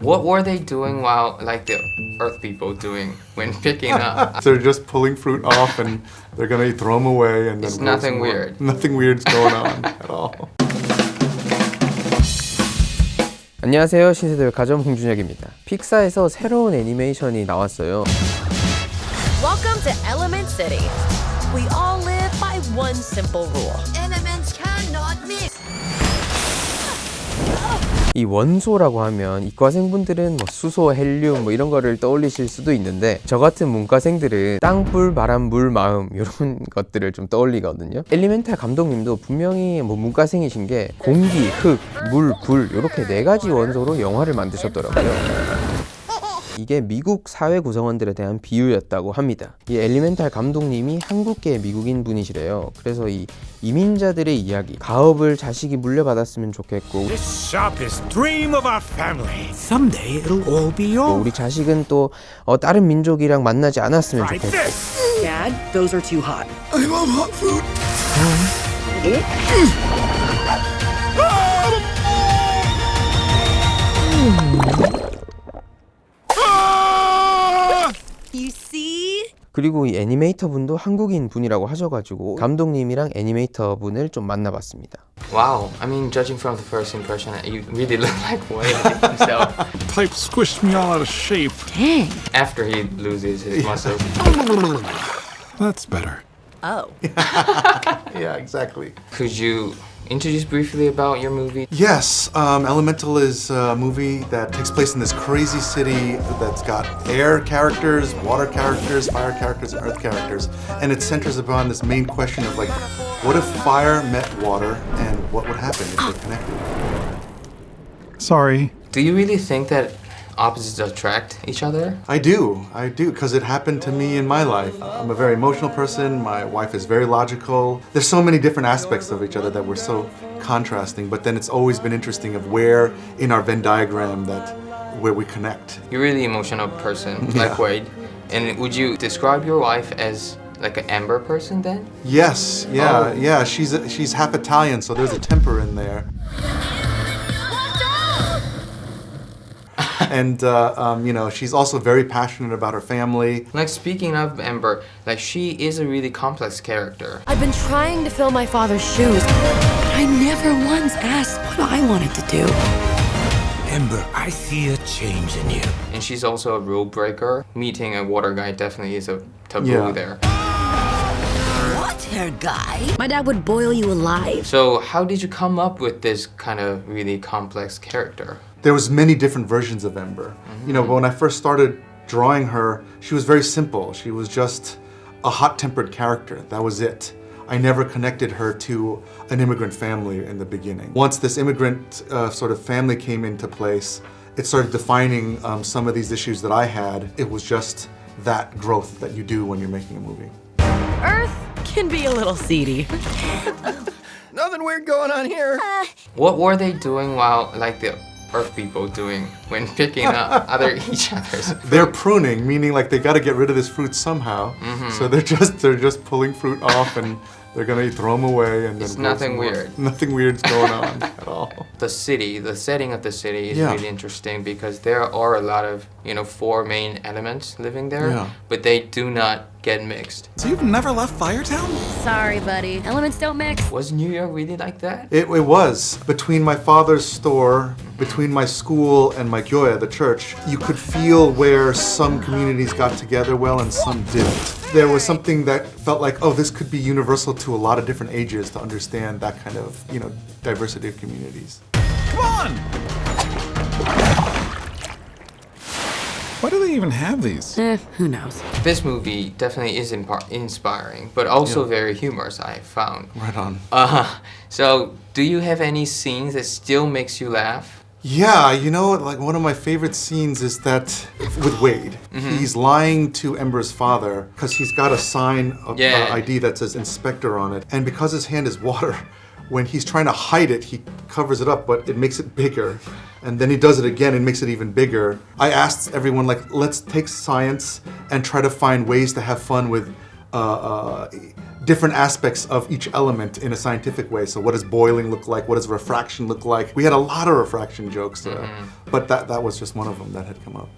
What were they doing while, like the Earth people doing when picking up? They're just pulling fruit off and they're gonna throw them away and then It's grow nothing some more. weird. Nothing weird's going on at all. 안녕하세요 신세대 가점 홍준혁입니다 픽사에서 새로운 애니메이션이 나왔어요 Welcome to Element City. We all live by one simple rule. 이 원소라고 하면 이과생분들은 뭐 수소, 헬륨 뭐 이런 거를 떠올리실 수도 있는데 저 같은 문과생들은 땅, 불, 바람, 물, 마음 이런 것들을 좀 떠올리거든요. 엘리멘탈 감독님도 분명히 뭐 문과생이신 게 공기, 흙, 물, 불 이렇게 네 가지 원소로 영화를 만드셨더라고요. 이게 미국 사회 구성원들에 대한 비유였다고 합니다. 이 엘리멘탈 감독님이 한국계 미국인 분이시래요. 그래서 이 이민자들의 이야기, 가업을 자식이 물려받았으면 좋겠고 This shop is dream of our family. Someday it'll all be 또 yours. 우리 자식은 또 어, 다른 민족이랑 만나지 않았으면 좋겠고. Dad, those are too hot. You 그리고 이 애니메이터 분도 한국인 분이라고 하셔가지고 감독님이랑 애니메이터 분을 좀 만나봤습니다. wow, I mean, judging from the first impression, you really look like Wade himself Type squished me all out of shape. Dang. after he loses his muscles. That's better. Oh. Yeah, exactly. Could you introduce briefly about your movie? Yes, um, Elemental is a movie that takes place in this crazy city that's got air characters, water characters, fire characters, and earth characters. And it centers upon this main question of like, what if fire met water and what would happen if they connected? Sorry. Do you really think that opposites attract each other? I do, I do, because it happened to me in my life. I'm a very emotional person. My wife is very logical. There's so many different aspects of each other that were so contrasting. But then it's always been interesting of where in our Venn diagram that where we connect. You're a really emotional person, like Wade. And would you describe your wife as like an amber person then? Yes, yeah, Oh. yeah. She's a, she's half Italian, so there's a temper in there. And uh, um, you know, she's also very passionate about her family. Like speaking of Amber, like she is a really complex character. I've been trying to fill my father's shoes, but I never once asked what I wanted to do. Ember, I see a change in you. And she's also a rule breaker. Meeting a water guy definitely is a taboo Yeah. there. Water guy. My dad would boil you alive. So how did you come up with this kind of really complex character? There was many different versions of Ember. You know, when I first started drawing her, she was very simple. She was just a hot-tempered character. That was it. I never connected her to an immigrant family in the beginning. Once this immigrant uh, sort of family came into place, it started defining um, some of these issues that I had. It was just that growth that you do when you're making a movie. Earth can be a little seedy. Nothing weird going on here. Uh, what were they doing while like the Earth people doing when picking up other each other's? They're pruning, meaning like they got to get rid of this fruit somehow. Mm-hmm. So they're just they're just pulling fruit off and they're gonna throw them away and then It's grow nothing some more. weird. Nothing weird's going on at all. The city, the setting of the city is Yeah. really interesting because there are a lot of, you know, four main elements living there, Yeah. but they do not get mixed. So you've never left Firetown? Sorry, buddy. Elements don't mix. Was New York really like that? It, it was between my father's store, between my school and my gyoya, the church. You could feel where some communities got together well and some didn't. There was something that felt like, oh, this could be universal to a lot of different ages to understand that kind of, you know, diversity of communities. Come on! Why do they even have these? Eh, who knows? This movie definitely is impar- inspiring, but also very humorous. I found. Right on. Uh, so, do you have any scenes that still makes you laugh? Yeah, you know, like one of my favorite scenes is that with Wade, he's lying to Ember's father because he's got a sign of Yeah. uh, ID that says inspector on it, and because his hand is water, when he's trying to hide it, he covers it up, but it makes it bigger, and then he does it again and makes it even bigger. I asked everyone like, let's take science and try to find ways to have fun with uh, uh, different aspects of each element in a scientific way. So, what does boiling look like? What does refraction look like? We had a lot of refraction jokes, uh, but that that was just one of them that had come up.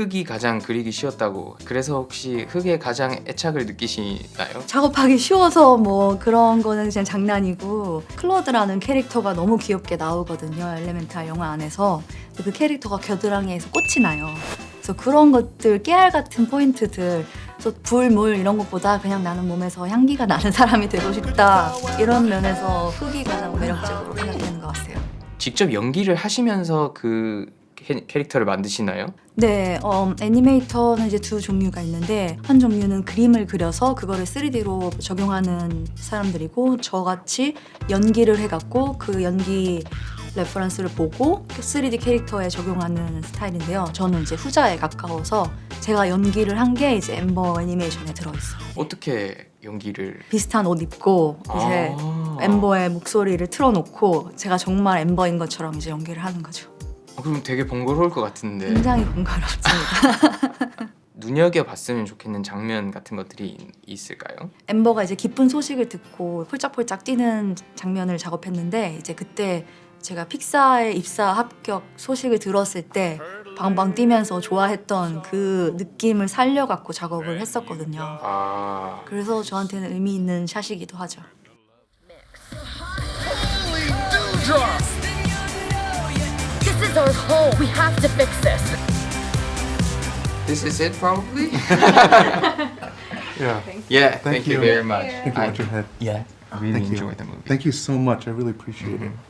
흙이 가장 그리기 쉬웠다고. 그래서 혹시 흙에 가장 애착을 느끼시나요? 작업하기 쉬워서 뭐 그런 거는 그냥 장난이고 클로드라는 캐릭터가 너무 귀엽게 나오거든요 엘레멘탈 영화 안에서 그 캐릭터가 겨드랑이에서 꽃이 나요 그래서 그런 것들 깨알 같은 포인트들 그래서 불, 물 이런 것보다 그냥 나는 몸에서 향기가 나는 사람이 되고 싶다 이런 면에서 흙이 가장 매력적으로 생각되는 것 같아요 직접 연기를 하시면서 그 캐- 캐릭터를 만드시나요? 네, 어, 애니메이터는 이제 두 종류가 있는데 한 종류는 그림을 그려서 그거를 3D로 적용하는 사람들이고 저같이 연기를 해갖고 그 연기 레퍼런스를 보고 3D 캐릭터에 적용하는 스타일인데요. 저는 이제 후자에 가까워서 제가 연기를 한 게 이제 엠버 애니메이션에 들어있어요. 어떻게 연기를 비슷한 옷 입고 이제 아. 엠버의 목소리를 틀어놓고 제가 정말 엠버인 것처럼 이제 연기를 하는 거죠. 어, 그럼 되게 번거로울 것 같은데 굉장히 번거롭습니다. 눈여겨 봤으면 좋겠는 장면 같은 것들이 있- 있을까요? 엠버가 이제 기쁜 소식을 듣고 폴짝폴짝 뛰는 장면을 작업했는데 이제 그때 제가 픽사에 입사 합격 소식을 들었을 때 방방 뛰면서 좋아했던 그 느낌을 살려갖고 작업을 했었거든요. 아 그래서 저한테는 의미 있는 샷이기도 하죠. This is our home. We have to fix this. This is it probably? Yeah. yeah, thank, you. you. very much. Thank you. I Watch your head. yeah, I really Thank you. enjoyed the movie. Thank you so much. I really appreciate it. Mm-hmm.